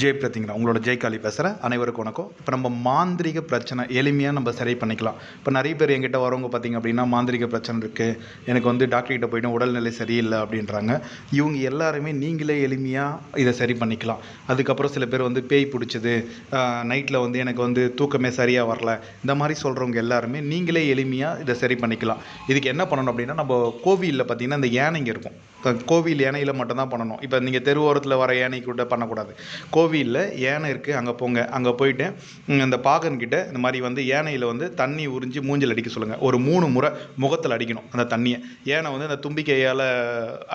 ஜெய் பிரதிங்கரா உங்களோட ஜெய்காலி பேசுகிறேன் அனைவருக்கும் வணக்கம். இப்போ நம்ம மாந்திரிக பிரச்சனை எளிமையாக நம்ம சரி பண்ணிக்கலாம். இப்போ நிறைய பேர் என்கிட்ட வரவங்க பார்த்தீங்க அப்படின்னா மாந்திரிக பிரச்சனை இருக்குது எனக்கு வந்து டாக்டர்கிட்ட போய்ட்டு உடல்நிலை சரியில்லை அப்படின்றாங்க. இவங்க எல்லாருமே நீங்களே எளிமையாக இதை சரி பண்ணிக்கலாம். அதுக்கப்புறம் சில பேர் வந்து பேய் பிடிச்சது. நைட்டில் வந்து எனக்கு வந்து தூக்கமே சரியாக வரல. இந்த மாதிரி சொல்கிறவங்க எல்லாருமே நீங்களே எளிமையாக இதை சரி பண்ணிக்கலாம். இதுக்கு என்ன பண்ணணும் அப்படின்னா நம்ம கோவிலில் பார்த்தீங்கன்னா இந்த யானைங்க இருக்கும். கோவில் யானையில் மட்டும்தான் பண்ணணும். இப்போ நீங்கள் தெருவோரத்தில் வர யானை கூட பண்ணக்கூடாது. கோவிலில் யானை இருக்குது அங்கே போங்க. அங்கே போயிட்டு அந்த பாகன்கிட்ட இந்த மாதிரி வந்து யானையில் வந்து தண்ணி உறிஞ்சி மூஞ்சில் அடிக்க சொல்லுங்கள் ஒரு மூணு முறை முகத்தில் அடிக்கணும் அந்த தண்ணியை. யானை வந்து அந்த தும்பிக்கையால்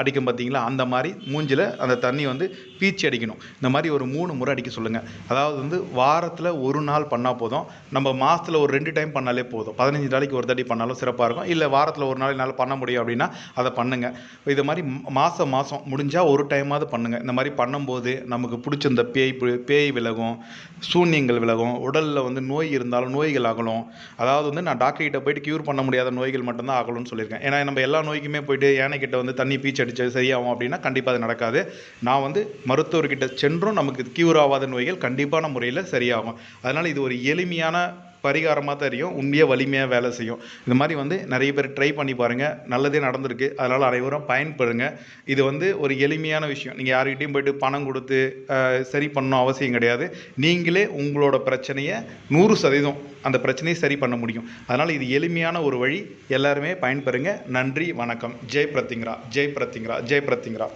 அடிக்கும் பார்த்தீங்களா அந்த மாதிரி மூஞ்சில் அந்த தண்ணி வந்து பீச்சி அடிக்கணும். இந்த மாதிரி ஒரு மூணு முறை அடிக்க சொல்லுங்கள் அதாவது வந்து வாரத்தில் ஒரு நாள் பண்ணால் போதும். நம்ம மாதத்தில் ஒரு ரெண்டு டைம் பண்ணாலே போதும். பதினஞ்சு நாளைக்கு ஒரு தடி பண்ணாலும் சிறப்பாக இருக்கும். இல்லை வாரத்தில் ஒரு நாள் என்னால் பண்ண முடியும் அப்படின்னா அதை பண்ணுங்கள் இது மாதிரி மாதம் மாதம் முடிஞ்சால் ஒரு டைமாவது பண்ணுங்கள் இந்த மாதிரி பண்ணும்போது நமக்கு பிடிச்ச இந்த பே பேய் பேய் விலகும் சூன்யங்கள் விலகும் உடலில் வந்து நோய் இருந்தாலும் நோய்கள் ஆகலும் அதாவது வந்து நான் டாக்டர் கிட்ட போயிட்டு க்யூர் பண்ண முடியாத நோய்கள் மட்டும்தான் ஆகலும்னு சொல்லியிருக்கேன். ஏன்னா நம்ம எல்லா நோய்க்குமே போயிட்டு யானைக்கிட்ட வந்து தண்ணி பீச்சு அடிச்சு சரியாகும் அப்படின்னா கண்டிப்பாக அது நடக்காது. நான் வந்து மருத்துவர்கிட்ட சென்றும் நமக்கு க்யூர் ஆகாத நோய்கள் கண்டிப்பான முறையில் சரியாகும். அதனால் இது ஒரு எளிமையான பரிகாரமாக தெரியும் உண்மையாக வலிமையாக வேலை செய்யும். இந்த மாதிரி வந்து நிறைய பேர் ட்ரை பண்ணி பாருங்கள் நல்லதே நடந்திருக்கு. அதனால் அனைவரும் பயன்படுங்க. இது வந்து ஒரு எளிமையான விஷயம். நீங்கள் யார்கிட்டையும் போயிட்டு பணம் கொடுத்து சரி பண்ணணும் அவசியம் கிடையாது. நீங்களே உங்களோட பிரச்சனையை நூறு சதவீதம் அந்த பிரச்சனையை சரி பண்ண முடியும். அதனால் இது எளிமையான ஒரு வழி. எல்லாருமே பயன்பெறுங்க. நன்றி வணக்கம். ஜெய் பிரத்திங்ரா ஜெய் பிரத்திங்ரா ஜெய் பிரத்திங்ரா